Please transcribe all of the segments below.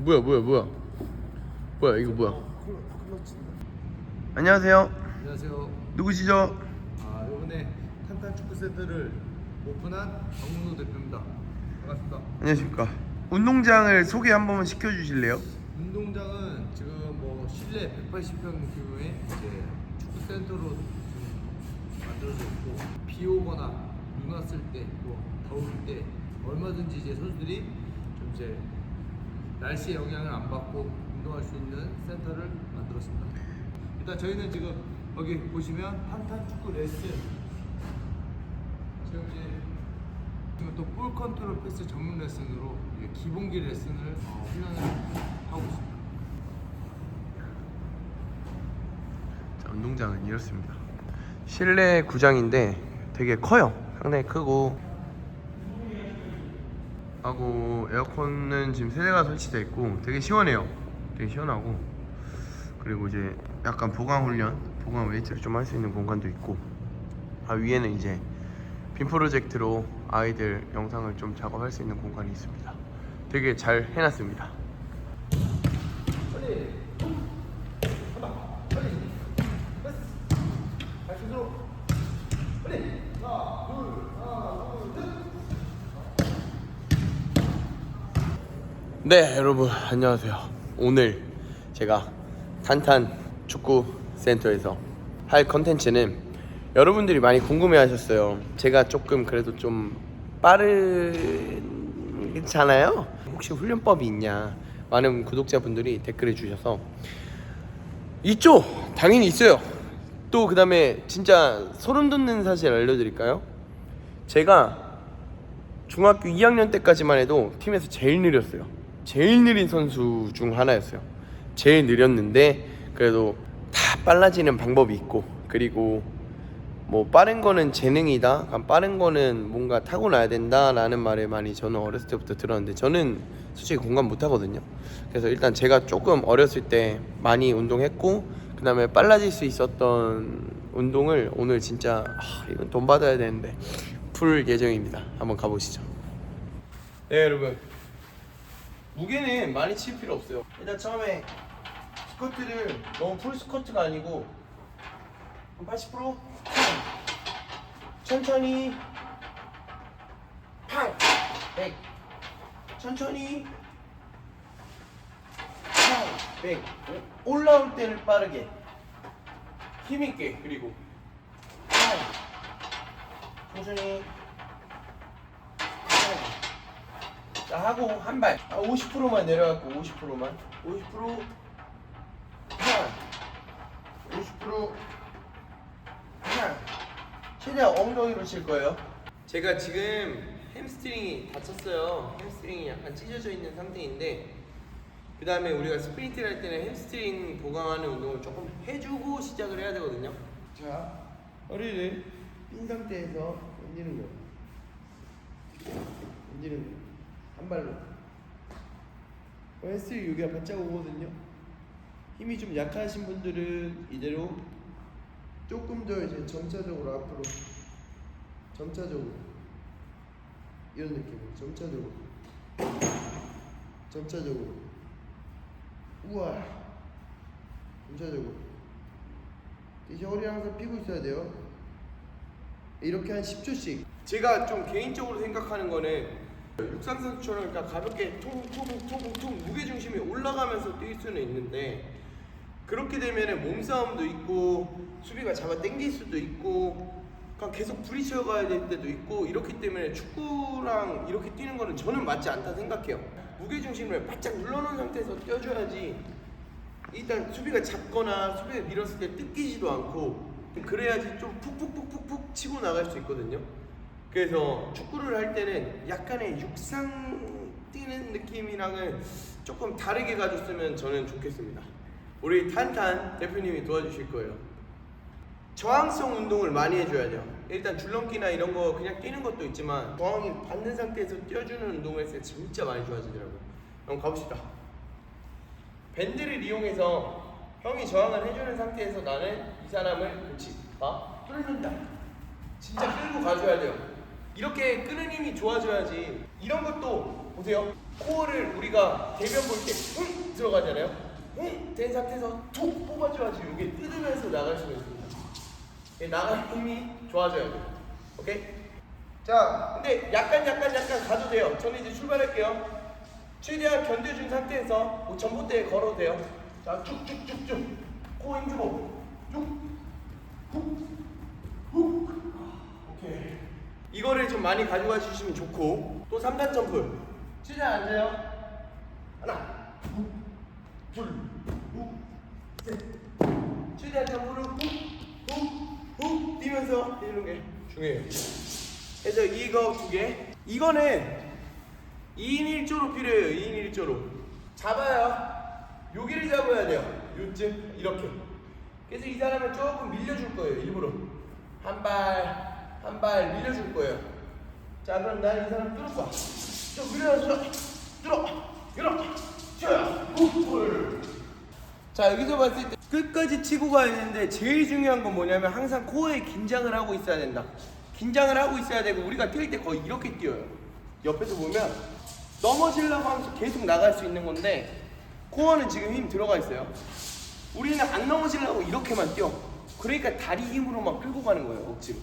뭐야 뭐야 뭐야 뭐야 이거 뭐야 안녕하세요 안녕하세요. 누구시죠? 아 이번에 탄탄 축구 센터를 오픈한 정문호 대표입니다. 반갑습니다. 안녕하십니까 운동장을 소개 한 번만 시켜주실래요? 운동장은 지금 뭐 실내 180평 규모의 이제 축구 센터로 지금 만들어져 있고 비 오거나 눈 왔을 때, 뭐 더울 때 얼마든지 이제 선수들이 좀 이제 날씨의 영향을 안 받고 운동할 수 있는 센터를 만들었습니다. 일단 저희는 지금 여기 보시면 탄탄 축구 레슨 지금 이제 지금 또 볼 컨트롤 패스 전문 레슨으로 기본기 레슨을 어, 훈련을 하고 있습니다. 자, 운동장은 이렇습니다 실내 구장인데 되게 커요 상당히 크고 하고 에어컨은 지금 세 대가 설치되어 있고 되게 시원해요. 되게 시원하고. 그리고 이제 약간 보강 훈련 보강 웨이트를 좀 할 수 있는 공간도 있고 아 위에는 이제 빔 프로젝트로 아이들 영상을 좀 작업할 수 있는 공간이 있습니다. 되게 잘 해놨습니다 네 여러분 안녕하세요. 오늘 제가 탄탄 축구 센터에서 할 컨텐츠는 여러분들이 많이 궁금해 하셨어요. 제가 조금 그래도 좀 빠르잖아요. 혹시 훈련법이 있냐? 많은 구독자분들이 댓글을 주셔서. 있죠? 당연히 있어요. 또 그 다음에 진짜 소름 돋는 사실 알려드릴까요? 제가 중학교 2학년 때까지만 해도 팀에서 제일 느렸어요. 제일 느린 선수 중 하나였어요. 제일 느렸는데 그래도 다 빨라지는 방법이 있고 그리고 뭐 빠른 거는 재능이다. 그러니까 빠른 거는 뭔가 타고나야 된다라는 말을 많이 저는 어렸을 때부터 들었는데 저는 솔직히 공감 못 하거든요. 그래서 일단 제가 조금 어렸을 때 많이 운동했고 그다음에 빨라질 수 있었던 운동을 오늘 진짜 아, 이건 돈 받아야 되는데 풀 예정입니다. 한번 가보시죠. 네 여러분 무게는 많이 칠 필요 없어요. 일단 처음에 스쿼트를 너무 풀 스쿼트가 아니고 한80% 천천히. 팡 100. 천천히. 팡 100. 오- 올라올 때를 빠르게. 힘있게 그리고. 팡 천천히 자 하고 한발. 50%만 내려갖고 50%만. 50% 하나. 50% 하나. 최대한 엉덩이로 칠 거예요. 제가 지금 햄스트링이 다쳤어요. 햄스트링이 약간 찢어져 있는 상태인데 그 다음에 우리가 스프린트를 할 때는 햄스트링 보강하는 운동을 조금 해주고 시작을 해야 되거든요. 자 허리를 핀 상태에서 던지는 거. 던지는 거 한 발로. 햄스트링 여기가 바짝 오거든요. 힘이 좀 약하신 분들은 이대로 조금 더 이제 점차적으로 앞으로 점차적으로 이런 느낌으로 점차적으로 점차적으로. 우와. 점차적으로. 이제 허리 항상 펴고 있어야 돼요. 이렇게 한 10초씩. 제가 좀 개인적으로 생각하는 거는 육상 선수처럼 그러니까 가볍게 통통통통 무게 중심이 올라가면서 뛸 수는 있는데 그렇게 되면은 몸싸움도 있고 수비가 잡아 당길 수도 있고 그냥 계속 부딪혀가야 될 때도 있고 이렇기 때문에 축구랑 이렇게 뛰는 거는 저는 맞지 않다 생각해요. 무게 중심을 바짝 눌러놓은 상태에서 뛰어줘야지 일단 수비가 잡거나 수비가 밀었을 때 뜯기지도 않고 그래야지 좀 푹푹푹푹푹 치고 나갈 수 있거든요. 그래서 축구를 할 때는 약간의 육상 뛰는 느낌이랑은 조금 다르게 가줬으면 저는 좋겠습니다. 우리 탄탄 대표님이 도와주실 거예요. 저항성 운동을 많이 해줘야 돼요. 일단 줄넘기나 이런 거 그냥 뛰는 것도 있지만 저항이 받는 상태에서 뛰어주는 운동을 했을 때 진짜 많이 좋아지더라고요. 한번 가봅시다. 밴드를 이용해서 형이 저항을 해주는 상태에서 나는 이 사람을 그렇지 봐 끌는다. 진짜 끌고 가줘야 돼요. 이렇게 끄는 힘이 좋아져야지. 이런 것도 보세요. 코어를 우리가 대변 볼때흥 들어가잖아요. 흥된 상태에서 툭 뽑아줘야지 이게 뜯으면서 나갈 수가 있습니다. 예, 나가는 힘이 좋아져야 돼요. 오케이? 자, 근데 약간 약간 약간 가도 돼요. 저는 이제 출발할게요. 최대한 견뎌준 상태에서 뭐 전봇대에 걸어도 돼요. 자, 쭉쭉쭉쭉 코 힘주고 쭉, 훅, 훅. 오케이. 이거를 좀 많이 가져가 주시면 좋고 또 3단 점프. 최대한 앉아요. 하나, 훅, 둘, 훅, 셋. 최대한 점프를 훅, 훅, 훅 뛰면서 뛰는 게 중요해요. 그래서 이거 두 개. 이거는 2인 1조로 필요해요. 2인 1조로. 잡아요. 여기를 잡아야 돼요. 요쯤 이렇게. 그래서 이 사람은 조금 밀려줄 거예요. 일부러. 한 발, 한 발 밀려줄 거예요. 자, 그럼 난이 사람 거야. 저 밀려서 뚫어. 밀어. 자 여기서 봤을 때 끝까지 치고 가야 되는데 제일 중요한 건 뭐냐면 항상 코어에 긴장을 하고 있어야 된다 긴장을 하고 있어야 되고 우리가 뛸 때 거의 이렇게 뛰어요 옆에서 보면 넘어지려고 하면서 계속 나갈 수 있는 건데 코어는 지금 힘 들어가 있어요 우리는 안 넘어지려고 이렇게만 뛰어 그러니까 다리 힘으로 막 끌고 가는 거예요 억지로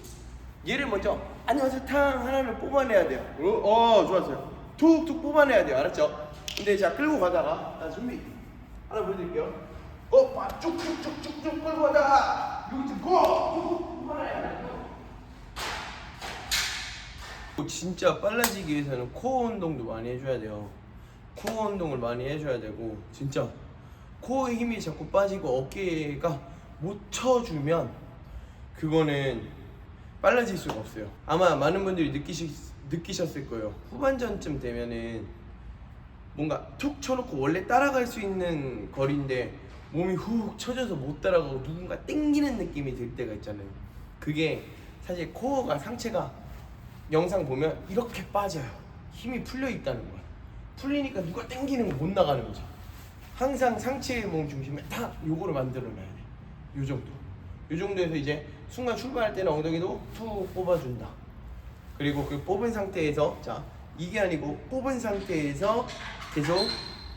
얘를 먼저 안녕하세요 탕 하나를 뽑아내야 돼요. 어, 어 좋았어요. 툭툭 뽑아내야 돼요. 알았죠? 근데 자 끌고 가다가 자 준비. 하나 보여드릴게요. 어, 봐, 쭉쭉쭉쭉쭉 끌고 가다가 여기 좀 고! 뽑아내야 돼요 진짜 빨라지기 위해서는 코어 운동도 많이 해줘야 돼요. 코어 운동을 많이 해줘야 되고 진짜. 코어에 힘이 자꾸 빠지고 어깨가 못 쳐주면 그거는 빨라질 수가 없어요. 아마 많은 분들이 느끼시, 느끼셨을 거예요. 후반전쯤 되면은 뭔가 툭 쳐놓고 원래 따라갈 수 있는 거리인데 몸이 훅 쳐져서 못 따라가고 누군가 땡기는 느낌이 들 때가 있잖아요. 그게 사실 코어가 상체가 영상 보면 이렇게 빠져요. 힘이 풀려 있다는 거야. 풀리니까 누가 땡기는 거 못 나가는 거죠. 항상 상체의 몸 중심에 딱 요거를 만들어놔야 돼. 요 정도. 요 정도에서 이제 순간 출발할 때는 엉덩이도 툭 뽑아준다. 그리고 그 뽑은 상태에서 자 이게 아니고 뽑은 상태에서 계속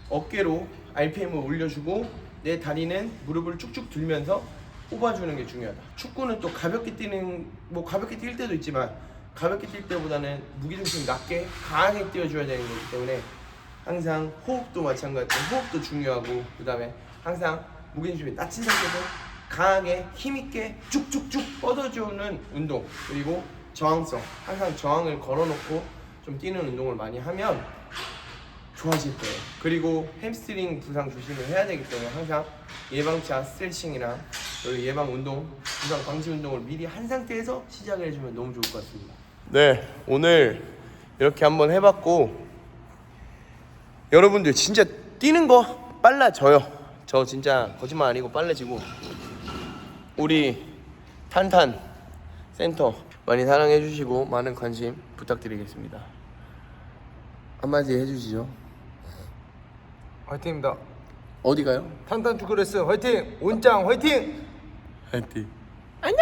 어깨로 RPM을 올려주고 내 다리는 무릎을 쭉쭉 들면서 뽑아주는 게 중요하다. 축구는 또 가볍게 뛰는 뭐 가볍게 뛸 때도 있지만 가볍게 뛸 때보다는 무게중심 낮게 강하게 뛰어줘야 되는 거기 때문에 항상 호흡도 마찬가지로 호흡도 중요하고 그 다음에 항상 무게중심이 낮은 상태에서 강하게 힘있게 쭉쭉쭉 뻗어주는 운동 그리고 저항성 항상 저항을 걸어놓고 좀 뛰는 운동을 많이 하면 좋아질 거예요 그리고 햄스트링 부상 조심을 해야 되기 때문에 항상 예방차 스트레칭이랑 그리고 예방 운동 부상 방지 운동을 미리 한 상태에서 시작을 해주면 너무 좋을 것 같습니다 네 오늘 이렇게 한번 해봤고 여러분들 진짜 뛰는 거 빨라져요. 저 진짜 거짓말 아니고 빨라지고 우리 탄탄 센터 많이 사랑해 주시고 많은 관심 부탁드리겠습니다. 한마디 해주시죠. 화이팅입니다. 어디 가요? 탄탄 축구레스 화이팅! 온짱 화이팅! 화이팅. 안녕.